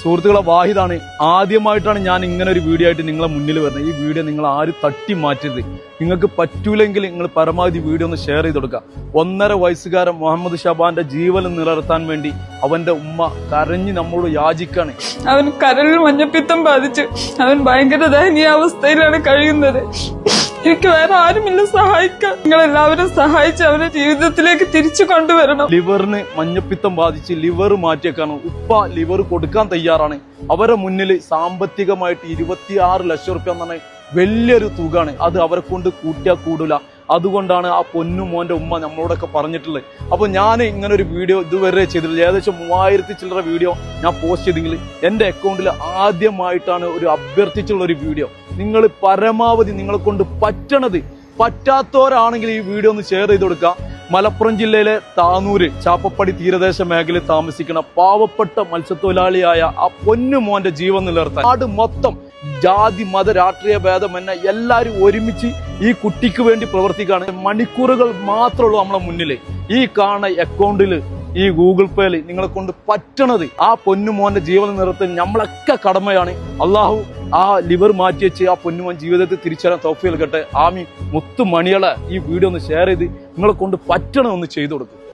സുഹൃത്തുക്കളെ വാഹിദാണ്. ആദ്യമായിട്ടാണ് ഞാൻ ഇങ്ങനെ ഒരു വീഡിയോ ആയിട്ട് നിങ്ങളെ മുന്നിൽ വരുന്നത്. ഈ വീഡിയോ നിങ്ങൾ ആരും തട്ടി മാറ്റരുത്. നിങ്ങൾക്ക് പറ്റൂലെങ്കിൽ നിങ്ങൾ പരമാവധി വീഡിയോ ഒന്ന് ഷെയർ ചെയ്ത് കൊടുക്കുക. ഒന്നര വയസ്സുകാരൻ മുഹമ്മദ് ഷബാന്റെ ജീവൻ നിലനിർത്താൻ വേണ്ടി അവന്റെ ഉമ്മ കരഞ്ഞ് നമ്മളോട് യാചിക്കാണ്. അവൻ കരളിൽ മഞ്ഞപ്പിത്തം ബാധിച്ചു അവൻ ഭയങ്കര ദയനീയ അവസ്ഥയിലാണ് കഴിയുന്നത്. എനിക്ക് വേറെ ആരുമില്ല സഹായിക്കാൻ നിങ്ങൾ എല്ലാവരും സഹായിച്ച് അവരെ ജീവിതത്തിലേക്ക് തിരിച്ചു കൊണ്ടുവരണം. ലിവറിന് മഞ്ഞപ്പിത്തം ബാധിച്ച് ലിവർ മാറ്റിയേക്കാണ്. ഉപ്പ ലിവർ കൊടുക്കാൻ തയ്യാറാണ്. അവരെ മുന്നിൽ സാമ്പത്തികമായിട്ട് ഇരുപത്തിയാറ് ലക്ഷം റുപ്യ എന്നാണ് വലിയൊരു തുകയാണ്. അത് അവരെ കൊണ്ട് കൂട്ടിയാൽ കൂടില്ല അതുകൊണ്ടാണ് ആ പൊന്നു മോന്റെ ഉമ്മ നമ്മളോടൊക്കെ പറഞ്ഞിട്ടുള്ളത്. അപ്പോൾ ഞാൻ ഇങ്ങനെ ഒരു വീഡിയോ ഇതുവരെ ചെയ്തിട്ടില്ല. ഏകദേശം മൂവായിരത്തി ചില്ലറ വീഡിയോ ഞാൻ പോസ്റ്റ് ചെയ്തെങ്കിൽ എന്റെ അക്കൗണ്ടിൽ ആദ്യമായിട്ടാണ് ഒരു അഭ്യർത്ഥിച്ചുള്ള ഒരു വീഡിയോ. നിങ്ങൾ പരമാവധി നിങ്ങളെ കൊണ്ട് പറ്റണത് പറ്റാത്തവരാണെങ്കിൽ ഈ വീഡിയോ ഒന്ന് ഷെയർ ചെയ്ത് കൊടുക്കുക മലപ്പുറം ജില്ലയിലെ താനൂര് ചാപ്പപ്പടി തീരദേശ മേഖലയിൽ താമസിക്കുന്ന പാവപ്പെട്ട മത്സ്യത്തൊഴിലാളിയായ ആ പൊന്നു മോന്റെ ജീവൻ നിലനിർത്താൻ നാട് മൊത്തം ജാതി മത രാഷ്ട്രീയ ഭേദം എന്നെ എല്ലാവരും ഒരുമിച്ച് ഈ കുട്ടിക്ക് വേണ്ടി പ്രവർത്തിക്കുകയാണ്. മണിക്കൂറുകൾ മാത്രമേ ഉള്ളൂ നമ്മളെ മുന്നിൽ ഈ കാണുന്ന അക്കൗണ്ടിൽ ഈ ഗൂഗിൾ പേയിൽ നിങ്ങളെ കൊണ്ട് പറ്റണത് ആ പൊന്നുമോന്റെ ജീവൻ നിറത്തിൽ നമ്മളൊക്കെ കടമയാണ്. അള്ളാഹു ആ ലിവർ മാറ്റി വെച്ച് ആ പൊന്നുമോൻ ജീവിതത്തിൽ തിരിച്ചറിയാൻ തോഫി നൽകട്ടെ. ആമി മുത്തു മണികളെ ഈ വീഡിയോ ഒന്ന് ഷെയർ ചെയ്ത് നിങ്ങളെ കൊണ്ട് പറ്റണം ഒന്ന് ചെയ്തു കൊടുക്കും.